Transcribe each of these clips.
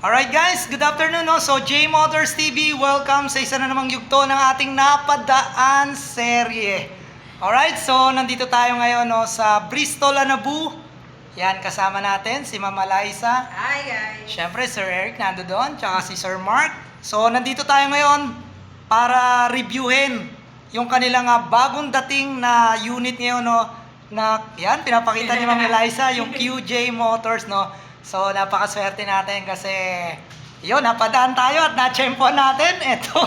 Alright guys, good afternoon. No? So J Motors TV, welcome sa isa na namang yugto ng ating napadaan serye. Alright, so nandito tayo ngayon no, sa Bristol, Anabu. Yan, kasama natin si Mama Liza. Hi guys! Siyempre, Sir Eric nando doon, tsaka si Sir Mark. So, nandito tayo ngayon para reviewin yung kanilang ah, bagong dating na unit ngayon, no? Na, yan, pinapakita ni Ma'am Eliza, yung QJ Motors, no? So, napakaswerte natin kasi, yun, napadaan tayo at na-champion natin. Ito,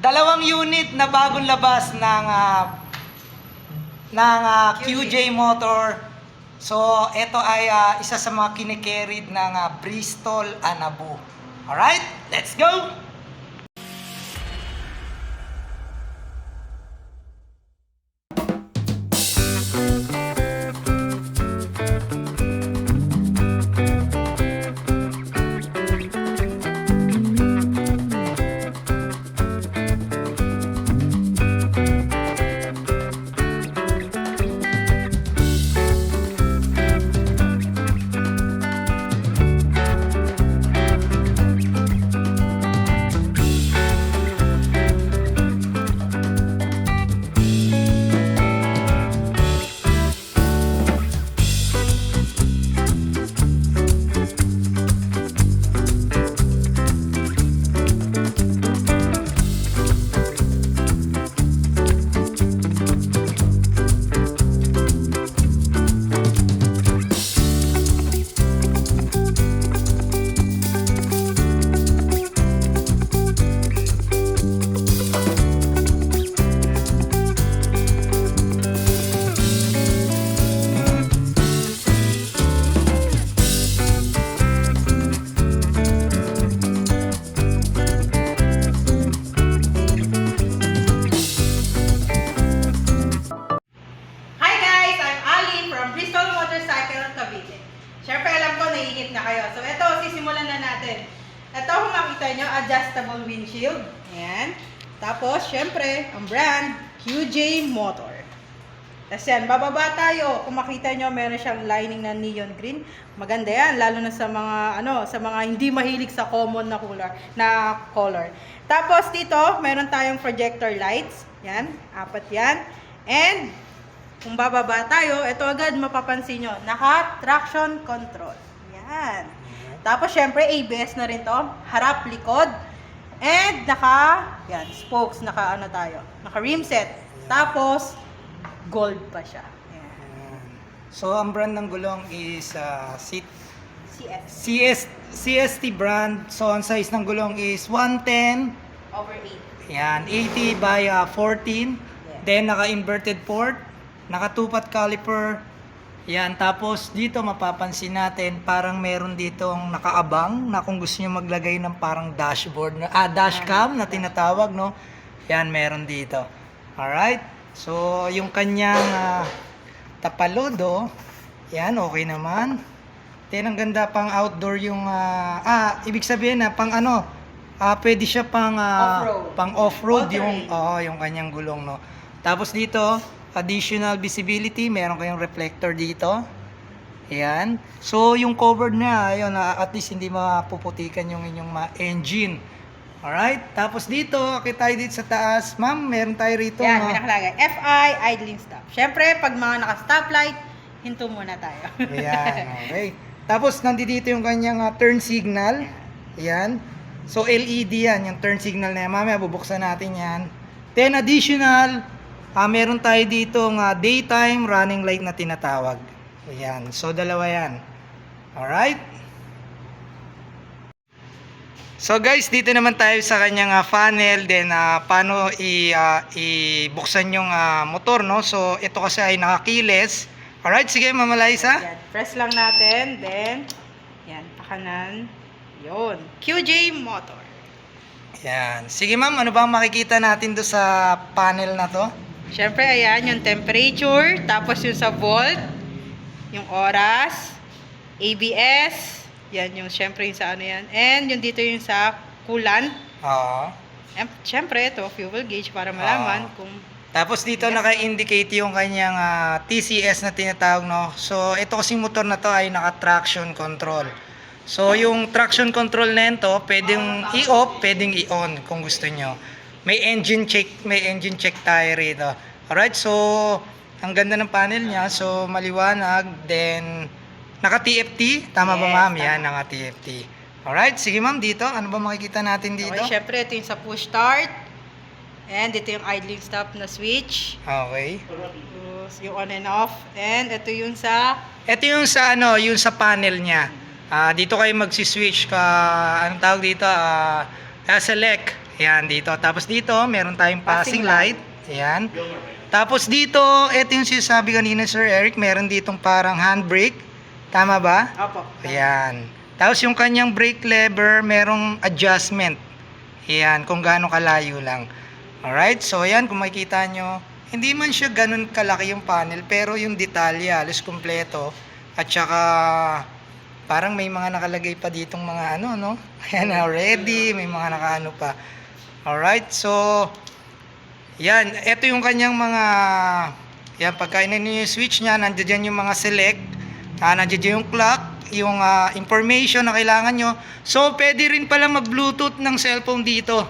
dalawang unit na bagong labas ng, ah, ng ah, QJ Motor. So, ito ay ah, isa sa mga kinikerried ng ah, Bristol Anabu. Alright, let's go! Tapos, syempre, ang brand, QJ Motor. Tapos yan, bababa tayo. Kung makita nyo, meron siyang lining na neon green. Maganda yan, lalo na sa mga, ano, sa mga hindi mahilig sa common na color. Na color. Tapos dito, meron tayong projector lights. Yan, apat yan. And, kung bababa tayo, ito agad mapapansin nyo, naka-traction control. Yan. Tapos, syempre, ABS na rin to. Harap, likod. And, naka, yan, spokes, naka, ano tayo, naka rim set. Tapos, gold pa siya. Yan. So, ang brand ng gulong is uh, C- CS. CS, CST brand. So, ang size ng gulong is 110. Over 8. Yan, 80 by uh, 14. Then, naka-inverted port. Naka-tupat caliper. Yan, tapos dito mapapansin natin parang meron ditong nakaabang na kung gusto niyo maglagay ng parang dashboard, na, ah, dashcam na tinatawag, no? Yan, meron dito. Alright? So, yung kanyang ah, tapalodo, yan, okay naman. Then, ang ganda pang outdoor yung, ah, ah, ibig sabihin na pang ano, ah, pwede siya pang, ah, Off-road. pang off-road yung, oo, yung kanyang gulong, no? Tapos dito, additional visibility, meron kayong reflector dito. Ayan. So, yung covered na, ayun, ah, at least hindi mapuputikan yung inyong ma- engine. Alright? Tapos dito, akit tayo dito sa taas. Ma'am, meron tayo rito. Yan, may nakalagay. FI, idling stop. Siyempre, pag mga naka-stoplight, hinto muna tayo. Ayan, okay. Tapos nandito yung kanyang ah, turn signal. Ayan. So LED yan, yung turn signal na yan. Mamaya bubuksan natin yan. Then additional, ah, meron tayo dito nga daytime running light na tinatawag. Ayan. So dalawa yan. Alright? So guys, dito naman tayo sa kanyang ah, funnel, then ah, paano i, ah, ibuksan yung ah, motor, no? So ito kasi ay nakakiles. Alright, sige Mama Liza. Press lang natin, then, yan, pakanan, yun. QJ Motor. Yan. Sige ma'am, ano ba ang makikita natin do sa panel na to? Siyempre, ayan, yung temperature, tapos yung sa volt, yung oras, ABS, yan yung siyempre yung sa ano yan, and yung dito yung sa coolant, Oo. Em, Siyempre, ito, fuel gauge para malaman Ah. kung Tapos dito Yes. naka-indicate yung kanyang ah, TCS na tinatawag no. So ito kasing motor na to ay naka-traction control. So, yung traction control nito, pwedeng i-off, pwedeng i-on kung gusto nyo. May engine check, may engine check tayo rito. Alright, so, ang ganda ng panel niya. So, maliwanag. Then, naka-TFT. Tama ba Yes, ma'am? tama. Yan, naka-TFT. Alright, sige ma'am, dito. Ano ba makikita natin dito? Okay, syempre ito yung sa push start. And ito yung idling stop na switch. Okay. Tapos yung on and off. And ito yung sa Ito yung sa ano, yung sa panel niya. Ah, dito kayo magsi-switch ka, anong tawag dito? Ah, ah, select. Yan, dito. Tapos dito, meron tayong passing, Passing light. Yan. Tapos dito, ito yung sinasabi kanina Sir Eric, meron ditong parang handbrake. Tama ba? Opo. Ayan. Tapos yung kanyang brake lever, merong adjustment. Ayan, kung gaano kalayo lang. Alright, so ayan, kung makikita nyo, hindi man siya ganun kalaki yung panel, pero yung detalye, alos kumpleto. At saka, parang may mga nakalagay pa ditong mga ano, no? Ayan, already, may mga nakaano pa. Alright, so, yan, ito yung kanyang mga, yan, pagka inin yung switch niya, nandiyan yung mga select, ah, nandiyan yung clock, yung ah, information na kailangan nyo. So, pwede rin pala mag-bluetooth ng cellphone dito.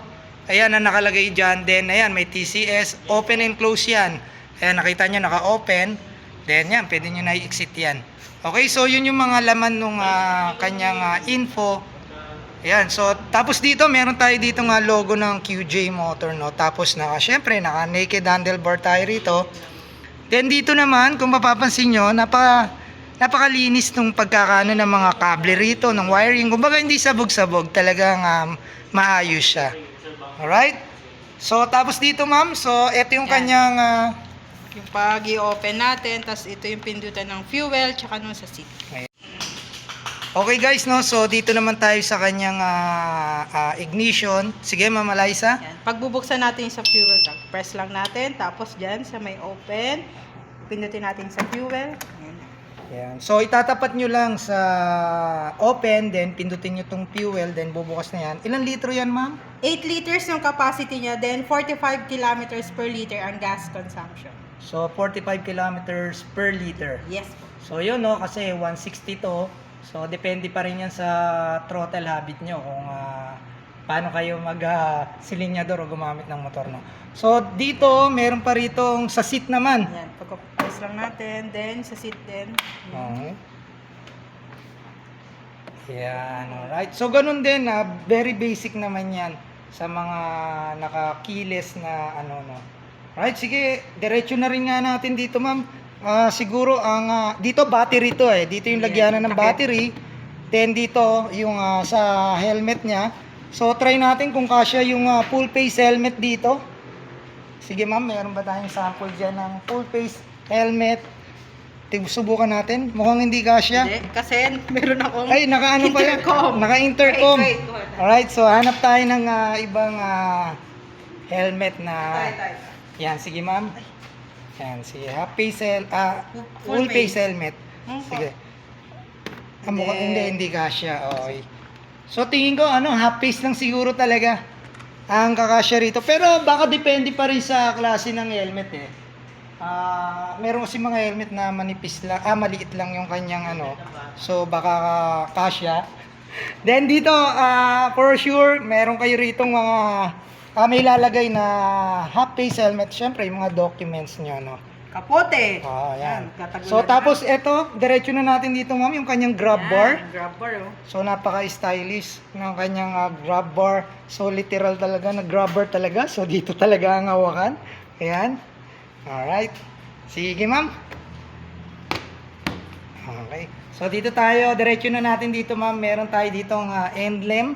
Ayan, na nakalagay dyan. Then, ayan, may TCS, open and close yan. Ayan, nakita nyo, naka-open. Then, yan, pwede nyo na i-exit yan. Okay, so yun yung mga laman nung ah, kanyang ah, info. Ayan, so tapos dito meron tayo dito nga logo ng QJ motor no. Tapos naka syempre naka naked handlebar tayo rito. Then dito naman kung mapapansin nyo, napaka napakalinis nung pagkakaano ng mga kable rito, ng wiring. Kumbaga hindi sabog-sabog, talagang um, maayos siya. Alright? So tapos dito ma'am, so ito yung Yan. kanyang ah, Yung pag i-open natin, tapos ito yung pindutan ng fuel, tsaka nun sa seat. Okay guys, no. So dito naman tayo sa kanyang ah, ah, ignition. Sige, Ma'am Eliza. Yan. Pag bubuksan natin sa fuel tank, press lang natin, tapos dyan sa may open, pindutin natin sa fuel. Yan. Yan. So itatapat nyo lang sa open, then pindutin nyo tong fuel, then bubukas na yan. Ilang litro yan, ma'am? 8 liters yung capacity niya, then 45 kilometers per liter ang gas consumption. So 45 kilometers per liter. Yes po. So yun, no, kasi 160 to. So depende pa rin yan sa throttle habit nyo kung ah, paano kayo mag ah, silinyador o gumamit ng motor, no. So dito, meron pa rito sa seat naman. Yan, pagka-press lang natin, then sa seat din. Okay. Yan, alright. So, ganun din, ah, very basic naman yan sa mga nakakiles na ano, no. Alright, sige, diretso na rin nga natin dito, ma'am. Ah, siguro, ang ah, dito battery to eh. Dito yung lagyanan ng battery. Then dito, yung ah, sa helmet niya. So, try natin kung kasya yung ah, full face helmet dito. Sige ma'am, meron ba tayong sample dyan ng full face helmet? Subukan natin. Mukhang hindi kasya. Hindi, kasi meron akong Ay, naka-ano pala? intercom. Naka-intercom. Wait, wait, wait. Alright, so hanap tayo ng ah, ibang ah, helmet na... Tayo, tayo. Yan, sige ma'am. Yan, sige. Half face, hel ah, Full full face face. helmet. Hmm, Sige. Ah, Then- hindi, hindi kasya. Okay. So tingin ko, ano, half face lang siguro talaga ang kakasya rito. Pero baka depende pa rin sa klase ng helmet eh. Ah, meron kasi mga helmet na manipis lang, ah, maliit lang yung kanyang ano. So baka kasya. Then dito, ah, for sure, meron kayo ritong mga ah, may lalagay na half face helmet. Syempre, yung mga documents nyo, no. Kapote. Oh, yan. katagulan So na. tapos eto, diretso na natin dito, ma'am, yung kanyang grab bar. Yan, grab bar, oh. So napaka-stylish ng kanyang ah, grab bar. So literal talaga na grab bar talaga. So dito talaga ang hawakan. Ayan. Alright. Sige ma'am. Okay. So dito tayo, diretso na natin dito ma'am. Meron tayo ditong ah, emblem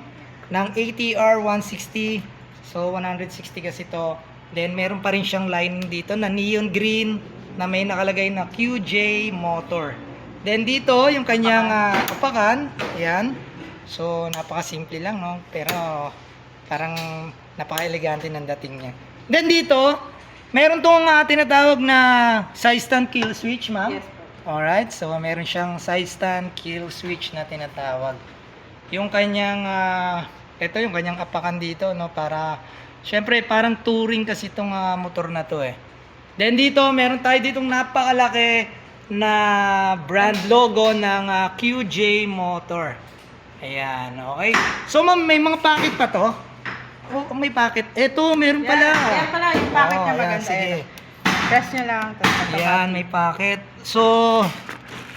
ng ATR 160. So 160 kasi to. Then meron pa rin siyang line dito na neon green na may nakalagay na QJ Motor. Then dito yung kanyang ah, apakan. Ayan. So napaka-simple lang no. Pero parang napaka-elegante ng dating niya. Then dito, meron tong ah, tinatawag na side stand kill switch, ma'am. Yes. Alright, so meron siyang side stand kill switch na tinatawag. Yung kanyang, ah, ito yung kanyang apakan dito, no, para, syempre parang touring kasi itong ah, motor na to eh. Then dito, meron tayo ditong napakalaki na brand logo ng ah, QJ Motor. Ayan, okay. So ma'am, may mga packet pa to? Oh, may packet. Ito, meron pala. Yan, yan pala, yung packet niya ayan, maganda. Sige. Ayan. Press nyo lang. tapos Ayan, may packet. So,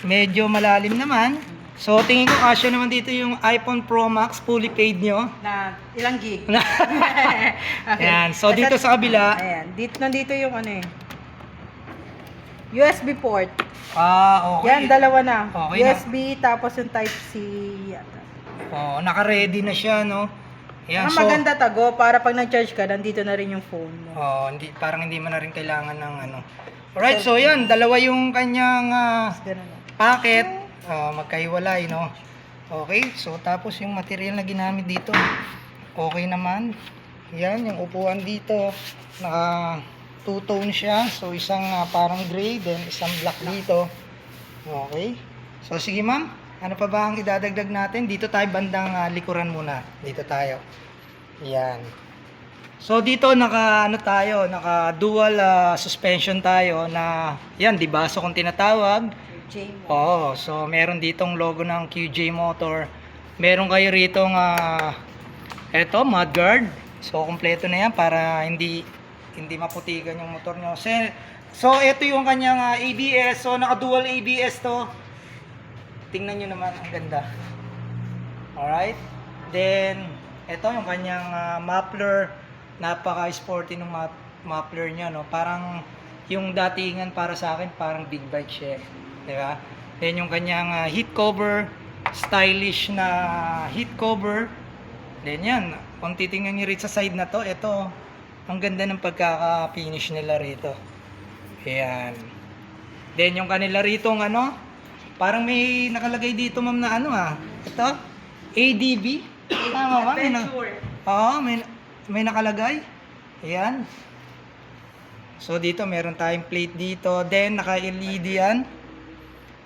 medyo malalim naman. So, tingin ko kasya naman dito yung iPhone Pro Max fully paid nyo. Na ilang gig. Ayan, so dito sa kabila. Ayan, dito, nandito yung ano eh. USB port. Ah, okay. Yan, dalawa na. Okay na. USB, tapos yung Type-C. Oh, naka-ready na siya, no? Ayan, Ang so, maganda tago, para pag nag-charge ka, nandito na rin yung phone mo. oh, hindi, parang hindi mo na rin kailangan ng ano. Alright, so yan, dalawa yung kanyang lang. packet. Ah, magkaiwalay, no? Okay, so tapos yung material na ginamit dito, okay naman. Yan, yung upuan dito, naka two-tone siya. So isang ah, parang gray, then isang black dito. Okay. So sige ma'am, ano pa ba ang idadagdag natin? Dito tayo bandang ah, likuran muna. Dito tayo. Yan. So dito naka ano tayo, naka dual ah, suspension tayo na yan, di ba? So kung tinatawag, J mo. Oo, so meron ditong logo ng QJ Motor. Meron kayo rito nga eto, mudguard. So kompleto na yan para hindi hindi maputikan yung motor nyo. So, so ito yung kanyang ah, ABS. So naka dual ABS to. Tingnan nyo naman, ang ganda. Alright. Then, ito yung kanyang ah, muffler. Napaka-sporty ng muffler niya, no? Parang yung datingan para sa akin, parang big bike siya. Di ba? Then yung kanyang ah, heat cover, stylish na heat cover. Then yan, kung titingnan nyo rito sa side na to, ito, ang ganda ng pagkaka-finish nila rito. Ayan. Then yung kanila rito, ano, parang may nakalagay dito ma'am na ano ah. Ito, ADB. Tama ba? May na-. Oo, may, may nakalagay. Ayan. So dito meron tayong plate dito. Then naka-LED yan.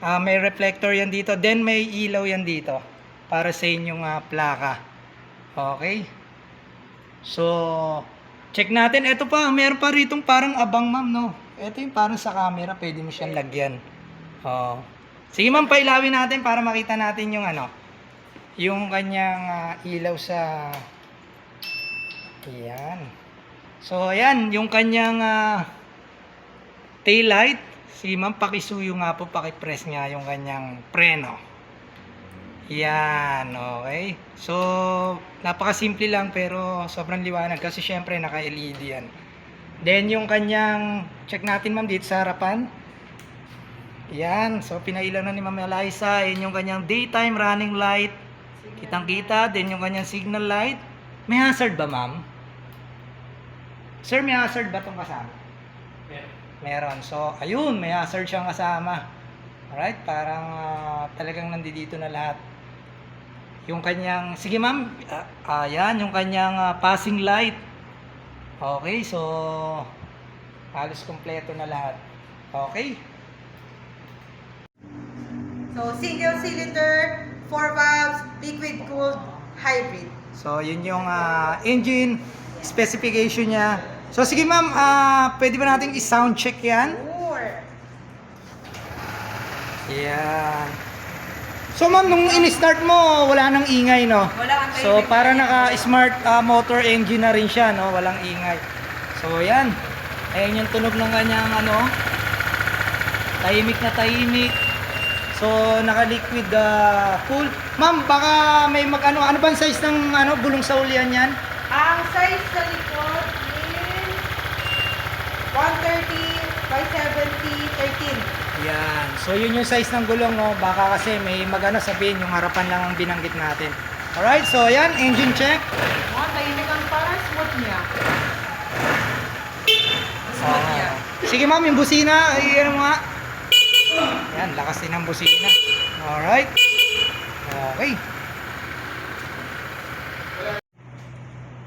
Ah, may reflector yan dito. Then may ilaw yan dito. Para sa inyong ah, plaka. Okay. So, check natin. Ito pa, meron pa ritong parang abang ma'am, no? Ito yung parang sa camera, pwede mo siyang lagyan. Oo. Sige ma'am, pailawin natin para makita natin yung ano, yung kanyang ah, ilaw sa Ayan. So, ayan, yung kanyang ah, tail light. Si ma'am, pakisuyo nga po, pakipress nga yung kanyang preno. Yan, okay. So, napakasimple lang pero sobrang liwanag kasi syempre naka-LED yan. Then yung kanyang, check natin ma'am dito sa harapan. Yan, so pinailaw na ni Ma'am Eliza. Yan yung kanyang daytime running light. Kitang kita. Then yung kanyang signal light. May hazard ba ma'am? Sir, may hazard ba itong kasama? Meron. So, ayun, may hazard siyang kasama. Alright, parang ah, talagang nandito na lahat. Yung kanyang, sige ma'am, ah, ayan, yung kanyang ah, passing light. Okay, so, halos kompleto na lahat. Okay. So, single cylinder, 4 valves, liquid cooled, hybrid. So, yun yung ah, engine specification niya. So, sige ma'am, ah, pwede ba natin i-sound check yan? Sure. Yan. So, ma'am, nung in-start mo, wala nang ingay, no? Wala kang So, para naka-smart ah, motor engine na rin siya, no? Walang ingay. So, yan. Ayan yung tunog ng kanyang, ano, tahimik na tahimik. So, naka-liquid ah, cool. Ma'am, baka may mag-ano, ano bang size ng ano, gulong sa ulyan yan? Ang size sa likod 130 by 70, 13. Yan. So, yun yung size ng gulong, no? Baka kasi may mag-ano sabihin, yung harapan lang ang binanggit natin. Alright, so yan, engine check. Oh, tahimik ang parang smooth niya. Smooth niya. Sige ma'am, yung busina, ay ano mo nga. Yan, lakas din ang busina. Alright. Okay.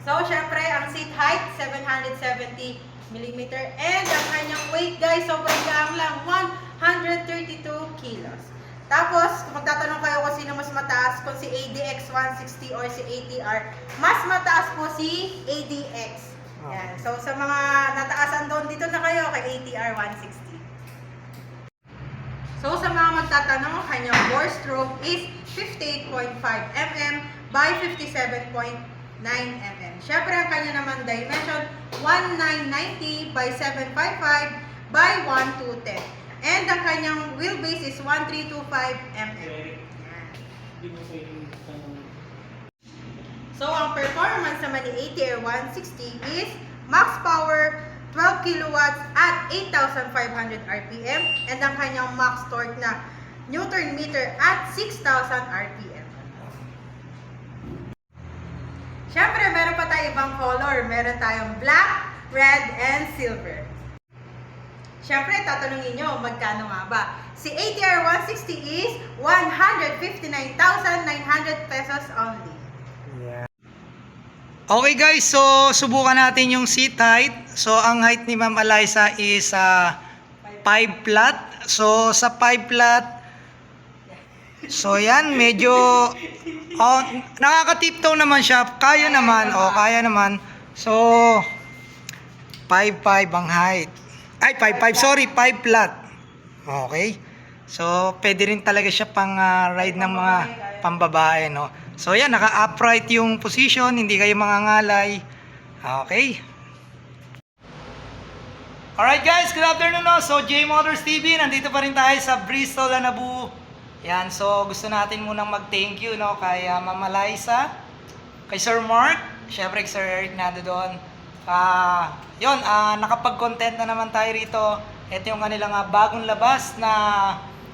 So, syempre, ang seat height, 770 millimeter. And ang kanyang weight guys, sobrang gaang lang, 132 kilos. Tapos, kung magtatanong kayo kung sino mas mataas, kung si ADX 160 or si ATR, mas mataas po si ADX. Ah. Yan. So, sa mga nataasan doon, dito na kayo kay ATR 160. So, sa mga magtatanong, kanyang bore stroke is 58.5 mm by 57.5 9mm. Siyempre, ang kanya naman dimension, 1990 by 755 by 1210. And ang kanyang wheelbase is 1325mm. So, ang performance naman ni ATR 160 is max power 12 kilowatts at 8,500 RPM and ang kanyang max torque na newton meter at 6,000 RPM. Siyempre, meron pa tayo ibang color. Meron tayong black, red, and silver. Siyempre, tatanungin nyo, magkano nga ba? Si ATR 160 is 159,900 pesos only. Okay guys, so subukan natin yung seat height. So ang height ni Ma'am Eliza is 5 flat. So sa 5 flat, so yan, medyo oh, nakaka-tiptoe naman siya. Kaya naman, oh, kaya naman. So 5'5 ang height. Ay, 5'5, sorry, 5 flat. Okay. So, pwede rin talaga siya pang ah, ride ng mga pambabae, no? So, yan, naka-upright yung position, hindi kayo mangangalay. Okay. Alright guys, good afternoon no. So J Motors TV, nandito pa rin tayo sa Bristol, Anabu. Yan, so gusto natin munang mag-thank you no kay uh, Mama Liza, kay Sir Mark, syempre kay Sir Eric nando doon. Ah, 'yon, ah, nakapag-content na naman tayo rito. Ito yung kanilang ah, bagong labas na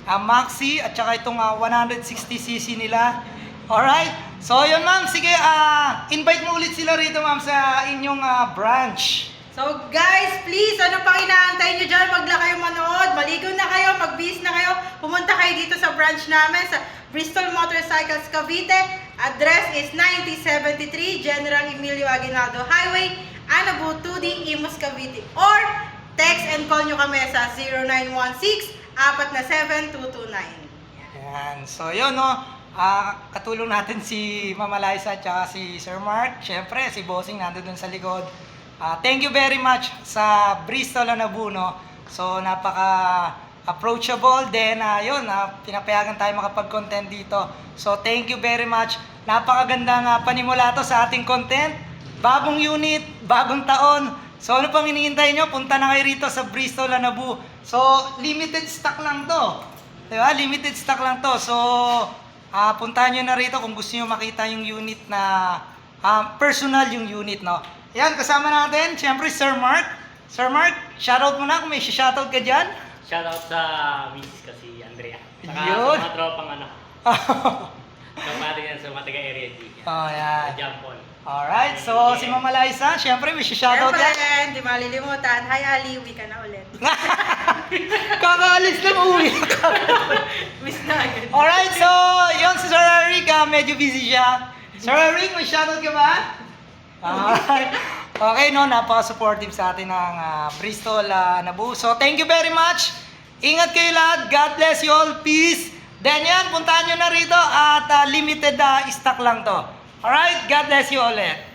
ah, Maxi at saka itong ah, 160cc nila. Alright? So yun ma'am, sige, ah, invite mo ulit sila rito ma'am sa inyong ah, branch. So guys, please, ano pang inaantay nyo dyan? Wag na kayong manood. Maligo na kayo, mag-bis na kayo. Pumunta kayo dito sa branch namin sa Bristol Motorcycles Cavite. Address is 9073 General Emilio Aguinaldo Highway, Anabu 2D, Imus, Cavite. Or text and call nyo kami sa 0916-4 Yan. So, yun, no. Ah, katulong natin si Mama Liza at si Sir Mark. Siyempre, si Bossing nando dun sa likod. Ah, thank you very much sa Bristol no. So, napaka approachable then ah, yun ah, pinapayagan tayo makapag-content dito so thank you very much napakaganda nga panimula to sa ating content bagong unit bagong taon so ano pang hinihintay nyo punta na kayo rito sa Bristol Anabu so limited stock lang to Di ba? Limited stock lang to. So, ah puntahan nyo na rito kung gusto nyo makita yung unit na ah, personal yung unit, no? Yan, kasama natin, siyempre, Sir Mark. Sir Mark, shoutout mo na kung may shoutout ka dyan. Shoutout sa misis ko si Andrea. Saka Yun. sa mga tropang ano. Kapatid yan sa mga taga-area G. oh, yan. Jampon. Alright, so si Mama Liza, siyempre may shoutout yan. Siyempre, hindi malilimutan. Hi Ali, uwi ka na ulit. Kakaalis lang, uwi ka. Miss na agad. Alright, so, yun si Sir Eric, ah, medyo busy siya. Sir Eric, may shoutout ka ba? Alright. Okay, no, napaka-supportive sa atin ng ah, Bristol ah, Nabu. So, thank you very much. Ingat kayo lahat. God bless you all. Peace. Then yan, puntahan nyo na rito at ah, limited ah, stock lang to. Alright, God bless you all. eh.